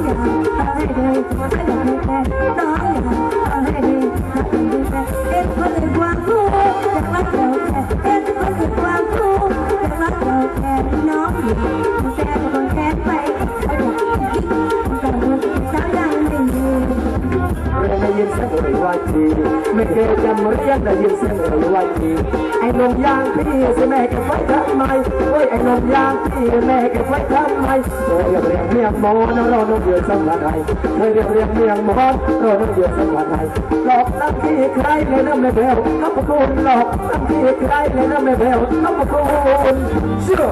No, ีไม่เคยจำเรียกได้ยินเสียงเอ่ยว่าทีไอ้นมยางพี่สิแม่ก็บไว้ทำไมโอ้ยไอ้นมยางพี่แม่ก็บไว้ทำไมเธอเรียกเรียกเมียงมอนเราน้องเดือดสังหารเธอเรียกเรียกเมียงมอนเราน้องเดือดสังหารหลอกน้ำพี่ใครในน้ำในเบลน้ำประคุณหลอกน้ำพี่ใครในน้ำในเบลน้ำประคุณเชื่อ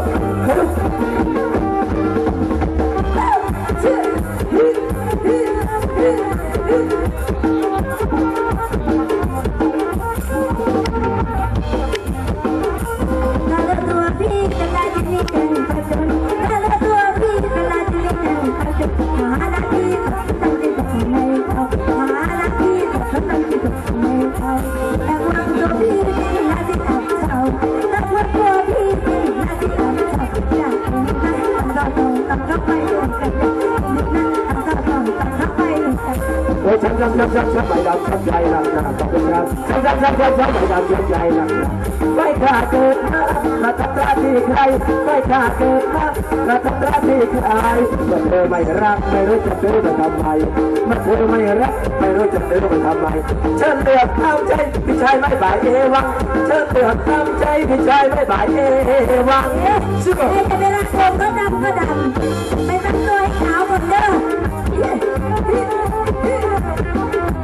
โอ้ฉันฉันฉันฉันฉันไม่ดำฉันใจหนักนะขอบคุณครับฉันฉันฉันฉันฉันไม่ดำฉันใจหนักนะไม่กล้าเกิดมามาทำร้ายที่ใครไม่กล้าเกิดมามาทำร้ายที่ใครเมื่อเธอไม่รักไม่รู้จะซื้อไปทำไมเมื่อเธอไม่รักไม่รู้จะซื้อไปทำไมฉันเลือกเอาใจพี่ชายไม่บ่ายเอวังฉันเลือกเอาใจพี่ชายไม่บ่ายเอวังเชื่อเอ๊ะจะเป็นรักโกงก็ดำก็ดำไปตั้งตัว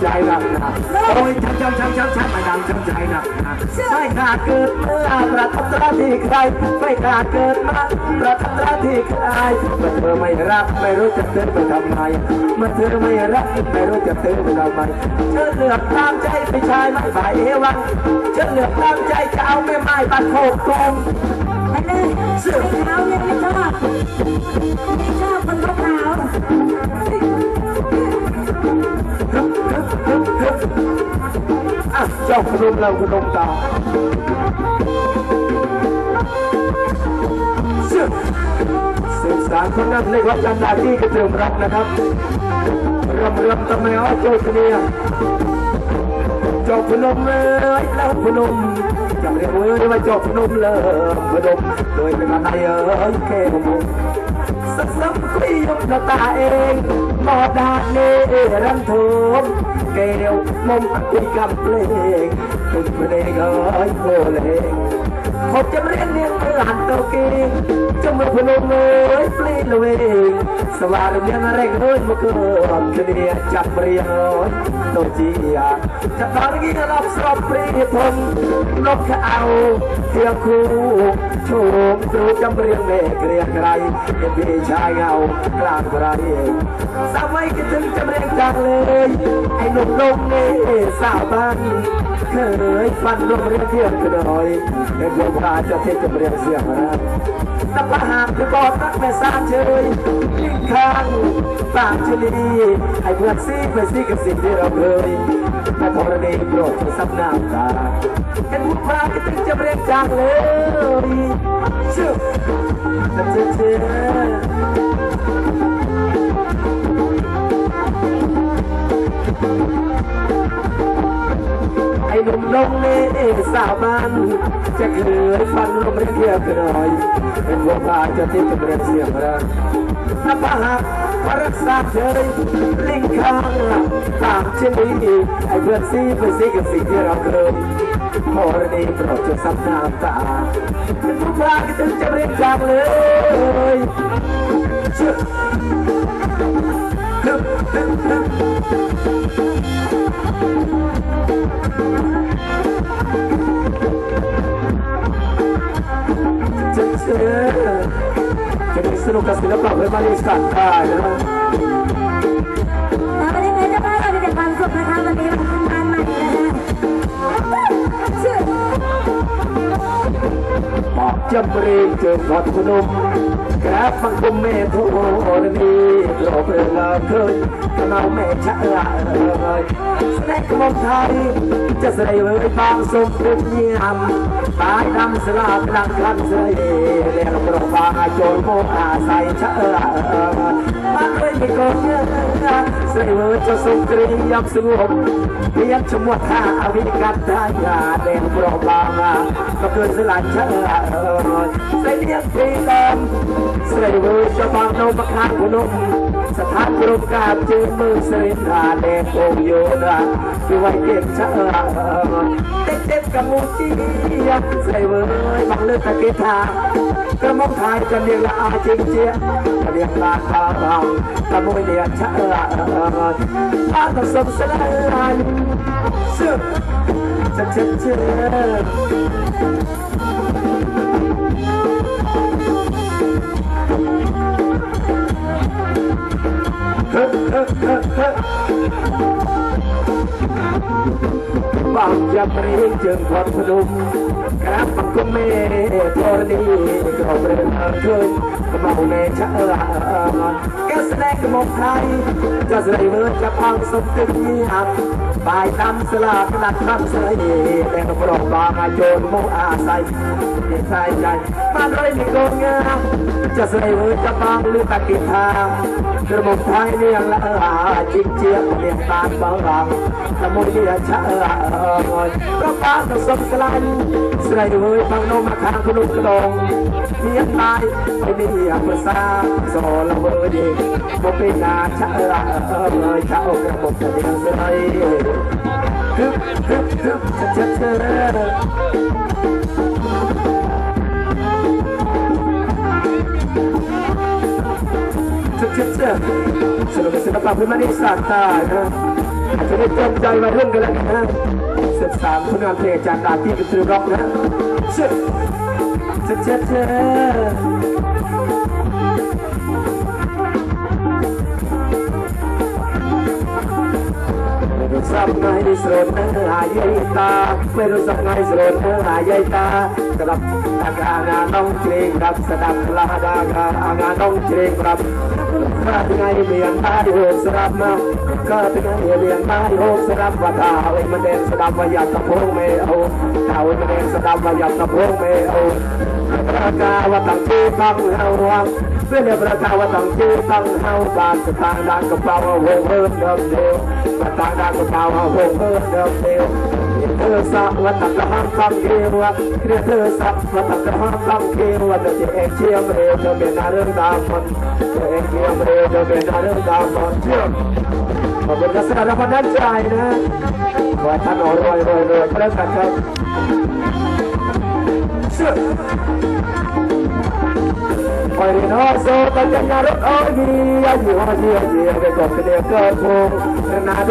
ใจหนักนะโอ้ยช้ำช้ำช้ำช้ำช้ำไม่ดำช้ำใจหนักนะไม่กล้าเกิดมาประทับตราที่ใคร ไม่กล้าเกิดมาประทับตราที่ใครเมื่อเธอไม่รักไม่รู้จะเตือนไปทำไมเมื่อเธอไม่รักไม่รู้จะเตือนไปทำไมเธอเลือกตามใจไปชายไม่ฝ่ายเอวังเธอเลือกตามใจจะเอาไม่ไม้ปัดโคกตรงไปเลยไม่ขาเนี่ย เจ้าพนมเราพนมตาซึ่งสื่อสารคนนั้นเรียกว่าจำหน้าที่กระเติมรับนะครับริ่มเริ่มทำไมเอโจทเนียจ้าพนมเลยแล้วพนมจำเรียกว่าว่าจ้าพนมเลยพนมโดยเป็นอะไรเอ้ยแค่พนม สักสักคุยยกหน้าตาเองมอดาเนรันโทมเกลียวมมคุ មកចម្រៀងនាងគឺហាន់តូគីចំរភ្នំអើយភ្លីលវេសវារមានរែករួយមកគឺអត់គ្រាចាប់រៀងទៅជាចតរគីដល់ស្របព្រីធំលោកខៅជាគូជុំទូចម្រៀងមេក្រៀក្រៃពីឆាយហៅក្រានក្រៃសាវ័យគឺជឹងចម្រៀងដាក់លេងឯនំនំនេះសាបានឃើញបានលោករៀងក្រោយพาเงาการสามัยคิดถึงจำเรียงจังเลยไอ้หนุ่มนมนี่สาวบ้านเคยฟันลมเรียงเทียนกันหน่อยเห็นดวงตาจะเทจำเรียงเสียงนะแต่ประหารคือบอดนักแม่สามเชยยิ่งข้างต่างชลีไอ้เพื่อนซีเพื่อนซีกับสิ่งที่เราเคยแต่ธรณีโปรดซับน้ำตาเห็นผู้พาคิดถึงจำเรียงจังเลยชื่อเชื่อเชื่อไอ้หนุ่มนงเล่สาวบ้านจะเคยฟังลมเรียกกันหน่อ រំលងលេឯកសារបានចាក់លឿនបានរំរិះជាក្រោយពេលមកបានចាទីជំរាបសៀមរាអបហាបរិសាជ័យលិងខាងតាមជានេះអីវ៉ាស៊ីបេសិកសិករអក្រមហរនេះប្រជសំណាតាខ្ញុំប្រាកដទៅជម្រាបចាំលើយជឿ จะเชื่สนุกกับศิลปะเพื่อมาริสันได้นะแล้ววันนี้เป็นเจ้าภาเรามีแต่ความสุขนะคะวันนี้วันทำงานใหม่นะคะชื่อปอกจำเรียงเจอพอดพนมแกรบฟังกุมเมโทรนีโลกเรื่องเคยกระนาแม่ชะละเอ่ย กมองไทย จะใส่เว้ยบางสมเป็นเยี่ยมตายดำสลากดังคันใส่เรียกกระบาโจรโมอาใส่ชะเออมาด้วยม่กงเยอะใส่เว้ยจะสุกรียับสงบเพียงชมวดท่าอวิกันทายาเรียกกรบาก็เกินสลายชะเออใส่เรียกฟรีตอมใส่เว้ยจะบางนมคานขนม สถานกรมกาจอมือเสรินหาแดโงโยนะคือไว้เก็บชะเออเต็มเต็มกับมูจีใส่เว้ยบังเลือดตะกีทากระมองทายกันเรียงละอาจริงเจียกระเรียงลาคาเรากระมวยเรียชะเอออาตสมสลายเชื่อจะเชื่อเชื่อบเจิง បងចាប់រៀងជើងគាត់ភ្នំក្រាបគុំមេធរនីក្រុមរេ ឃើញកំពុងតែចាក់អឺអឺកាសណែកំពុងថៃចាស្រីមើលចាប់អងសុំទឹកនេះអាប់បាយតាមស្លាក្តាប់តាមស្រីតែកំប្រងបងអាចូលមកអាស្រ័យពីឆៃដៃបានរៃមីកងចាស្រីមើលចាប់បងលឺតាគិថាក្រមុំថៃនេះឡាអាជីជាមានបានបងរំតាមមកជាចាក់អឺអឺប្រកាសសុំស្លាញ់ស្រីមើលបងនោមខាងក្នុងក្ដងមានបាาจริงเจียงเนียงตาบางรังกระมงเดียชะเออก็ปาตสมสลายสไลด์เฮ้ยมมาทางคุณลุกกระดงเมอ้นี่อยากบ่เป็นนาชะเออเออเลยชะอกระบบจะเดียวเลยฮึบฮึบฮึบชะชะชะชะชะชะสนุกศิลปะพื้นบ้านอีสานใต้นะอาจจะได้จำใจมาเรื่องกันแล้วนะศึกษาผลงานเพลงจากดาที่กระตือร็อกนะเสรู้สักไงสรน ចិត្តចិត្តចិត្តសាប់ណៃនេះស្រោតទៅអាយាយតាពេលសាប់ណៃស្រោតទៅអាយាយតាក្រាប់អាកាណាដងជ្រេងក្រាប់ស្ដាប់ផ្លាស់ដាកាអាកាដងជ្រេងក្រាប់ เมียนตายโหดสรับมาข้าเป็นไงเมียนตายโหดสรับว่าตาเอาไอ้มันเด่นสดับว่าอยากตะโพงไม่เอาตาเอ้มันเด่นสดับว่าอยากตะโพงไม่เอาประกาศว่าตั้งชื่อตั้งเฮาวังเพื่อนประกาศว่าตั้งชื่อตั้งเฮาบ้านสถานด้านกระเป๋าเอาโหงเฮิมเดิมเดียวสถานด้านกระเป๋าเอาโหงเฮิมเดิมเดียว เธอสักว่าตั้งกระห้ามตั้งเกวะเธอสักว่าตั้งกระห้ามตั้งเกวะเธอจะเองเชียมเร็วเธอ เป็นนาเรื่องดาวมันเธอเองเชียมเร็วเธอเป็นนาเ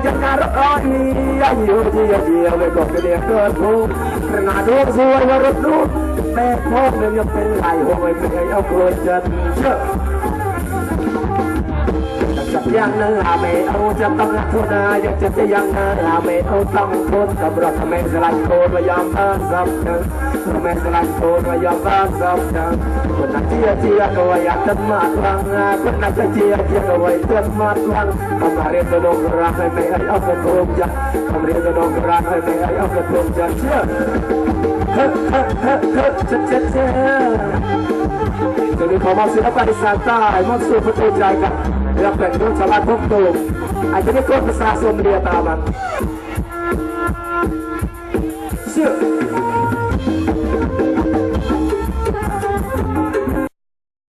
อยโซกันยังงานร้อยมีอา យ៉ាងនឹងអាមេអូចាំតង់ខ្លួនណាយកចិត្តទៅយ៉ាងណាអាមេអូតង់ខ្លួនសម្រាប់តែស្រឡាញ់ខ្លួនមកយ៉ាងអើសពទៅមិនស្រឡាញ់ខ្លួនមកយ៉ាងអើសពទៅគណៈជាជាក៏យ៉ាងទឹកមកខាងណាគណៈជាជាក៏វៃទឹកមកខាងអមរៀនទៅលោករាស់ហើយមិនអីអត់ទៅព្រមចាស់អមរៀនទៅលោករាស់ហើយមិនអីអត់ទៅព្រមចាស់ជាហឹកហឹកហឹកហឹកចិត្តចិត្តចិត្ត Jadi kamu sudah pada santai, maksud betul jaga. เชียร์เชียร์ก็ว่